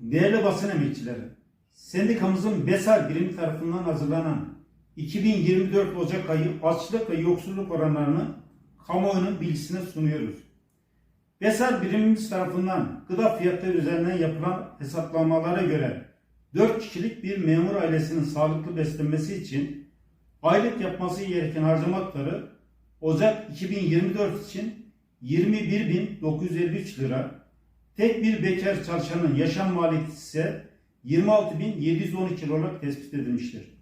Değerli basın emekçileri, sendikamızın BESAR birimi tarafından hazırlanan 2024 Ocak ayı açlık ve yoksulluk oranlarını kamuoyunun bilgisine sunuyoruz. BESAR birimimiz tarafından gıda fiyatları üzerinden yapılan hesaplamalara göre 4 kişilik bir memur ailesinin sağlıklı beslenmesi için aylık yapması gereken harcama tutarı Ocak 2024 için 21.953 lira, Tek bir bekar çalışanın yaşam maliyeti ise 26.712 lira olarak tespit edilmiştir.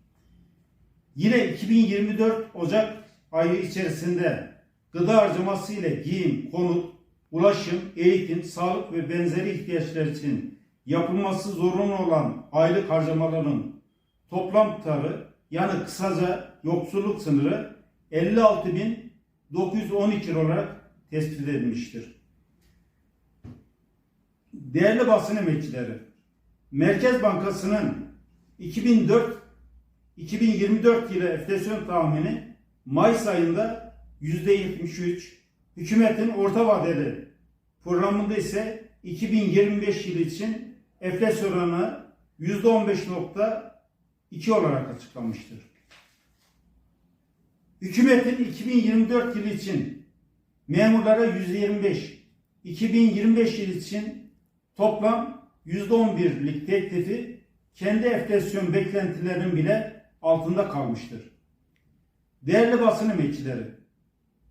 Yine 2024 Ocak ayı içerisinde gıda harcaması ile giyim, konut, ulaşım, eğitim, sağlık ve benzeri ihtiyaçlar için yapılması zorunlu olan aylık harcamaların toplam tutarı yani kısaca yoksulluk sınırı 56.912 lira olarak tespit edilmiştir. Değerli basın emekçileri, Merkez Bankası'nın 2004 2024 yılı enflasyon tahmini Mayıs ayında %73, hükümetin orta vadeli programında ise 2025 yılı için enflasyon oranı %15.2 olarak açıklanmıştır. Hükümetin 2024 yılı için memurlara %25, 2025 yılı için toplam %11'lik teklifi kendi enflasyon beklentilerinin bile altında kalmıştır. Değerli basın emekçileri,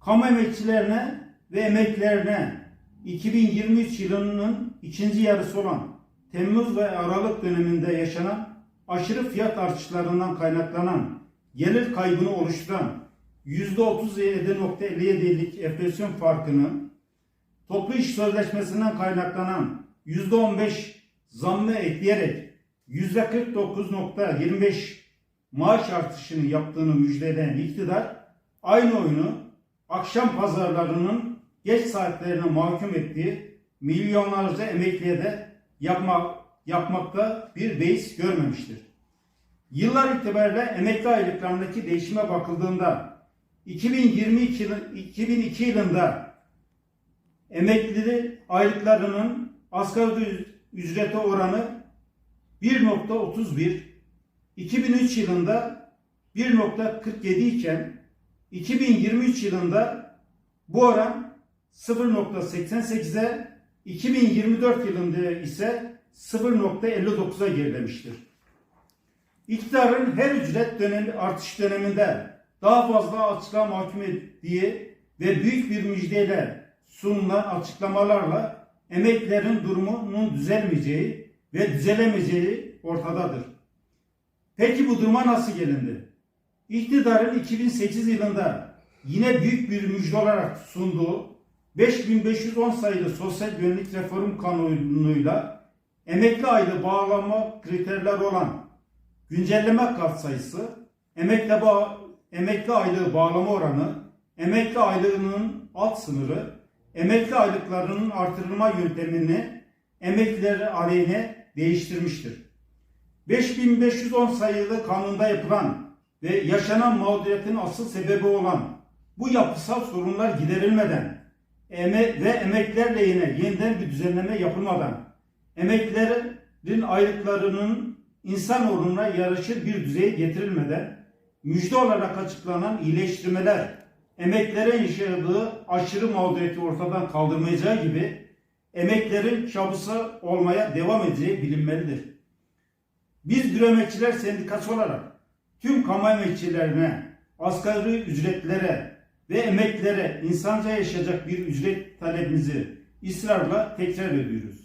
kamu emekçilerine ve emeklilerine 2023 yılının ikinci yarısı olan Temmuz ve Aralık döneminde yaşanan aşırı fiyat artışlarından kaynaklanan gelir kaybını oluşturan %37.57'lik enflasyon farkını toplu iş sözleşmesinden kaynaklanan %15 zammı ekleyerek %49.25 maaş artışını yaptığını müjdeleyen iktidar aynı oyunu akşam pazarlarının geç saatlerine mahkum ettiği milyonlarca emekliye de yapmak, yapmakta bir beis görmemiştir. Yıllar itibariyle emekli aylıklarındaki değişime bakıldığında 2022 yılı, 2002 yılında emekli aylıklarının asgari ücrete oranı 1.31, 2003 yılında 1.47 iken 2023 yılında bu oran 0.88'e 2024 yılında ise 0.59'a gerilemiştir. İktidarın her ücret dönemi artış döneminde daha fazla açıklığa mahkum ettiği ve büyük bir müjdeyle sunulan açıklamalarla emeklilerin durumunun düzelmeyeceği ve düzelemeyeceği ortadadır. Peki bu duruma nasıl gelindi? İktidarın 2008 yılında yine büyük bir müjde olarak sunduğu 5510 sayılı sosyal güvenlik reform kanunuyla emekli aylığı bağlama kriterleri olan güncelleme katsayısı, emekli, bağ, emekli aylığı bağlama oranı, emekli aylığının alt sınırı, emekli aylıklarının artırılma yöntemini emekliler aleyhine değiştirmiştir. 5510 sayılı kanunda yapılan ve yaşanan mağduriyetin asıl sebebi olan bu yapısal sorunlar giderilmeden eme ve emekliler lehine yeniden bir düzenleme yapılmadan emeklilerin aylıklarının insan uğruna yarışır bir düzeye getirilmeden müjde olarak açıklanan iyileştirmeler emeklere yaşadığı aşırı mağduriyeti ortadan kaldırmayacağı gibi emeklerin kabusu olmaya devam edeceği bilinmelidir. Biz bir emekçiler sendikası olarak tüm kamu emekçilerine, asgari ücretlere ve emeklilere insanca yaşayacak bir ücret talebimizi ısrarla tekrar ediyoruz.